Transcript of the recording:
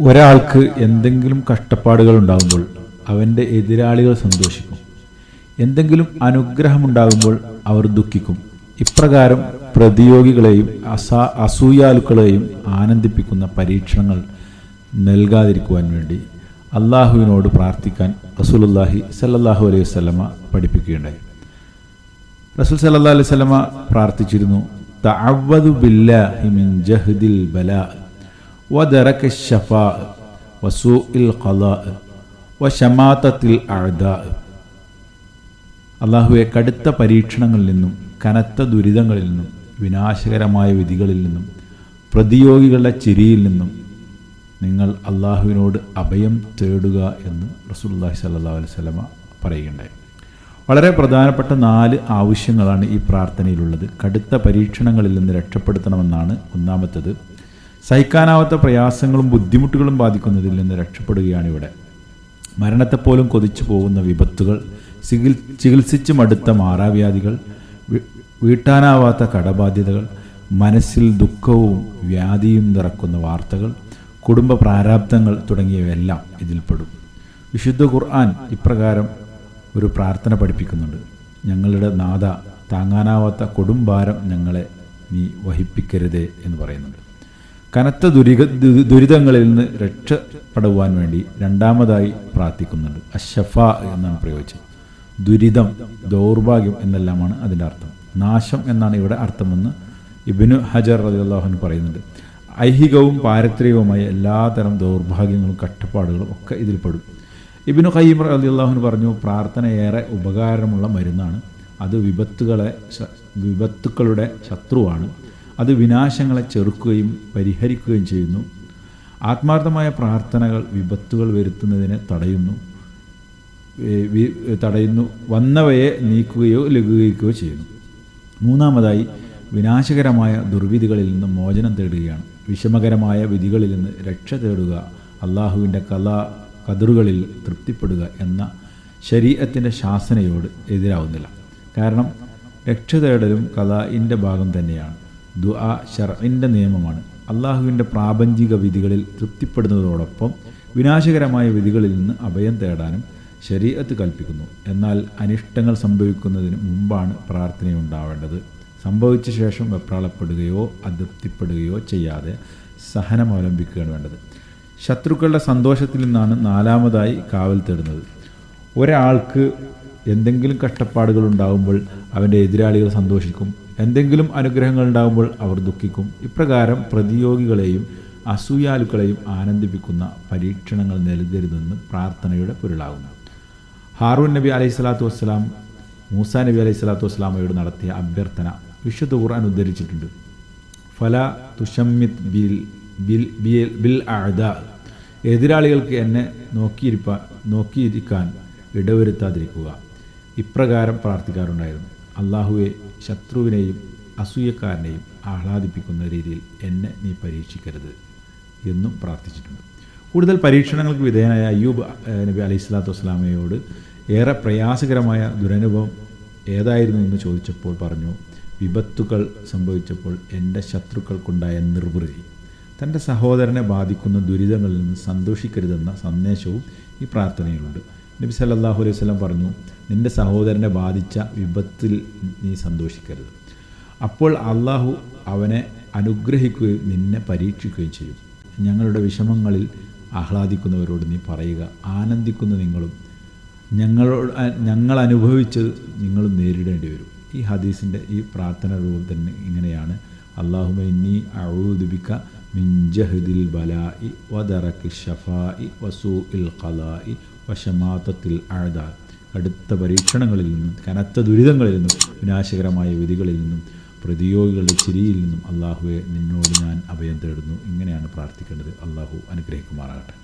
ഒരാൾക്ക് എന്തെങ്കിലും കഷ്ടപ്പാടുകൾ ഉണ്ടാകുമ്പോൾ അവന്റെ എതിരാളികൾ സന്തോഷിക്കും. എന്തെങ്കിലും അനുഗ്രഹമുണ്ടാകുമ്പോൾ അവർ ദുഃഖിക്കും. ഇപ്രകാരം പ്രതിയോഗികളെയും അസാ അസൂയാലുക്കളെയും ആനന്ദിപ്പിക്കുന്ന പരീക്ഷണങ്ങൾ നൽകാതിരിക്കുവാൻ വേണ്ടി അള്ളാഹുവിനോട് പ്രാർത്ഥിക്കാൻ റസൂലുല്ലാഹി സല്ലാഹു അലൈഹി വസല്ലമ പഠിപ്പിക്കുകയുണ്ടായി. റസൂൽ സല്ലാ അലൈഹി വസല്ലമ പ്രാർത്ഥിച്ചിരുന്നു തഅവ്വദു ബില്ലാഹി മിൻ ജഹ്ദിൽ ബലാ വദറക الشفاء وسوء القضاء വശമാതത്തിൽ അഅദാ അള്ളാഹുവെ കടുത്ത പരീക്ഷണങ്ങളിൽ നിന്നും കനത്ത ദുരിതങ്ങളിൽ നിന്നും വിനാശകരമായ വിധികളിൽ നിന്നും പ്രതിയോഗികളുടെ ചിരിയിൽ നിന്നും നിങ്ങൾ അള്ളാഹുവിനോട് അഭയം തേടുക എന്ന് റസൂലുള്ളാഹി സല്ലാ അലൈഹി വസല്ലമ പറയുകയുണ്ടായി. വളരെ പ്രധാനപ്പെട്ട നാല് ആവശ്യങ്ങളാണ് ഈ പ്രാർത്ഥനയിലുള്ളത്. കടുത്ത പരീക്ഷണങ്ങളിൽ നിന്ന് രക്ഷപ്പെടുത്തണമെന്നാണ് ഒന്നാമത്തത്. സഹിക്കാനാവാത്ത പ്രയാസങ്ങളും ബുദ്ധിമുട്ടുകളും ബാധിക്കുന്നതിൽ നിന്ന് രക്ഷപ്പെടുകയാണ് ഇവിടെ. മരണത്തെപ്പോലും കൊതിച്ചു പോകുന്ന വിപത്തുകൾ ചികിൽ ചികിത്സിച്ച് മടുത്ത മാറാവ്യാധികൾ വീട്ടാനാവാത്ത കടബാധ്യതകൾ മനസ്സിൽ ദുഃഖവും വ്യാധിയും നിറക്കുന്ന വാർത്തകൾ കുടുംബ പ്രാരാബ്ദങ്ങൾ തുടങ്ങിയവയെല്ലാം ഇതിൽപ്പെടും വിശുദ്ധ ഖുർആൻ ഇപ്രകാരം ഒരു പ്രാർത്ഥന പഠിപ്പിക്കുന്നുണ്ട്. ഞങ്ങളുടെ നാഥ താങ്ങാനാവാത്ത കൊടുംഭാരം ഞങ്ങളെ നീ വഹിപ്പിക്കരുതേ എന്ന് പറയുന്നുണ്ട്. കനത്ത ദുരിക ദുരിതങ്ങളിൽ നിന്ന് രക്ഷപ്പെടുവാൻ വേണ്ടി രണ്ടാമതായി പ്രാർത്ഥിക്കുന്നുണ്ട്. അഷഫ എന്നാണ് പ്രയോഗിച്ചത്. ദുരിതം ദൗർഭാഗ്യം എന്നെല്ലാമാണ് അതിന്റെ അർത്ഥം. നാശം എന്നാണ് ഇവിടെ അർത്ഥമെന്ന് ഇബിനു ഹജർ റളിയല്ലാഹു പറയുന്നുണ്ട്. ഐഹികവും പാരത്രികവുമായ എല്ലാതരം ദൗർഭാഗ്യങ്ങളും കഷ്ടപ്പാടുകളും ഒക്കെ ഇതിൽ പെടും. ഇബിനു ഖയ്യിം റളിയല്ലാഹു പറഞ്ഞു പ്രാർത്ഥന ഏറെ ഉപകാരമുള്ള മരുന്നാണ്. അത് വിപത്തുകളെ വിപത്തുക്കളുടെ ശത്രുവാണ്. അത് വിനാശങ്ങളെ ചെറുക്കുകയും പരിഹരിക്കുകയും ചെയ്യുന്നു. ആത്മാർത്ഥമായ പ്രാർത്ഥനകൾ വിപത്തുകൾ വരുത്തുന്നതിനെ തടയുന്നു. തടയുന്നു. വന്നവയെ നീക്കുകയോ ലഘൂകരിക്കുകയോ ചെയ്യുന്നു. മൂന്നാമതായി വിനാശകരമായ ദുർവിധികളിൽ നിന്ന് മോചനം തേടുകയാണ്. വിഷമകരമായ വിധികളിൽ നിന്ന് രക്ഷ തേടുക അള്ളാഹുവിന്റെ കല കതിറുകളിൽ തൃപ്തിപ്പെടുക എന്ന ശരീരത്തിന്റെ ശാസനയോട് എതിരാവുന്നില്ല. കാരണം രക്ഷ തേടലും കലാഇന്റെ ഭാഗം തന്നെയാണ്. ദുആ ഷർഇന്റെ നിയമമാണ്. അള്ളാഹുവിന്റെ പ്രാപഞ്ചിക വിധികളിൽ തൃപ്തിപ്പെടുന്നതോടൊപ്പം വിനാശകരമായ വിധികളിൽ നിന്ന് അഭയം തേടാനും ശരീരത്ത് കൽപ്പിക്കുന്നു. എന്നാൽ അനിഷ്ടങ്ങൾ സംഭവിക്കുന്നതിന് മുമ്പാണ് പ്രാർത്ഥനയുണ്ടാവേണ്ടത്. സംഭവിച്ച ശേഷം വെപ്രാളപ്പെടുകയോ അതൃപ്തിപ്പെടുകയോ ചെയ്യാതെ സഹനം അവലംബിക്കുകയാണ് വേണ്ടത്. ശത്രുക്കളുടെ സന്തോഷത്തിൽ നിന്നാണ് നാലാമതായി കാവൽ തേടുന്നത്. ഒരാൾക്ക് എന്തെങ്കിലും കഷ്ടപ്പാടുകൾ ഉണ്ടാകുമ്പോൾ അവന്റെ എതിരാളികൾ സന്തോഷിക്കും. എന്തെങ്കിലും അനുഗ്രഹങ്ങൾ ഉണ്ടാകുമ്പോൾ അവർ ദുഃഖിക്കും. ഇപ്രകാരം പ്രതിയോഗികളെയും അസൂയാലുക്കളെയും ആനന്ദിപ്പിക്കുന്ന പരീക്ഷണങ്ങൾ നൽകരുതെന്ന് പ്രാർത്ഥനയുടെ പൊരുളാകുന്നു. ഹാറൂൻ നബി അലൈഹി സ്വലാത്തു വസ്സലാം മൂസ നബി അലൈഹി സ്വലാത്തു വസ്സലാമയോട് നടത്തിയ അഭ്യർത്ഥന വിശുദ്ധ ഖുർആൻ ഉദ്ധരിച്ചിട്ടുണ്ട്. ഫല തുഷമ്മിത് ബിൽ ബിൽ ബിൽ ബിൽ അഴുത എതിരാളികൾക്ക് എന്നെ നോക്കിയിരിപ്പാൻ നോക്കിയിരിക്കാൻ ഇടവരുത്താതിരിക്കുക. ഇപ്രകാരം പ്രാർത്ഥിക്കാറുണ്ടായിരുന്നു. അള്ളാഹുവെ ശത്രുവിനെയും അസൂയക്കാരനെയും ആഹ്ലാദിപ്പിക്കുന്ന രീതിയിൽ എന്നെ നീ പരീക്ഷിക്കരുത് എന്നും പ്രാർത്ഥിച്ചിട്ടുണ്ട്. കൂടുതൽ പരീക്ഷണങ്ങൾക്ക് വിധേയനായ അയ്യൂബ് നബി അലൈഹി സ്വലാത്തു വസ്സലാമയോട് ഏറെ പ്രയാസകരമായ ദുരനുഭവം ഏതായിരുന്നു എന്ന് ചോദിച്ചപ്പോൾ പറഞ്ഞു വിപത്തുകൾ സംഭവിച്ചപ്പോൾ എന്റെ ശത്രുക്കൾക്കുണ്ടായ നിർവൃതി. തന്റെ സഹോദരനെ ബാധിക്കുന്ന ദുരിതങ്ങളിൽ നിന്ന് സന്തോഷിക്കരുതെന്ന സന്ദേശവും ഈ പ്രാർത്ഥനയിലുണ്ട്. നബി സല്ലല്ലാഹു അലൈഹി വസല്ലം പറഞ്ഞു നിന്റെ സഹോദരനെ ബാധിച്ച വിപത്തിൽ നീ സന്തോഷിക്കരുത്. അപ്പോൾ അള്ളാഹു അവനെ അനുഗ്രഹിക്കുകയും നിന്നെ പരീക്ഷിക്കുകയും ചെയ്യും. ഞങ്ങളുടെ വിഷമങ്ങളിൽ ആഹ്ലാദിക്കുന്നവരോട് നീ പറയുക ആനന്ദിക്കുന്ന നിങ്ങളും. ഞങ്ങളോട് ഞങ്ങൾ അനുഭവിച്ചത് നിങ്ങളും നേരിടേണ്ടി വരും. ഈ ഹദീസിന്റെ ഈ പ്രാർത്ഥന രൂപം തന്നെ ഇങ്ങനെയാണ്. അള്ളാഹുമ ഇന്നി അഴുദിബിക്ക മിൻ ജഹദിൽ ബലായി വദറക്കി ഷഫായി വസൂ ഇൽ ഖലായി വശമാത്തത്തിൽ അഴുതാൽ കടുത്ത പരീക്ഷണങ്ങളിൽ നിന്നും കനത്ത ദുരിതങ്ങളിൽ നിന്നും വിനാശകരമായ വിധികളിൽ നിന്നും പ്രതിയോഗികളുടെ ചിരിയിൽ നിന്നും അള്ളാഹുവെ നിന്നോട് ഞാൻ അഭയം തേടുന്നു. ഇങ്ങനെയാണ് പ്രാർത്ഥിക്കേണ്ടത്. അള്ളാഹു അനുഗ്രഹിക്കുമാറാകട്ടെ.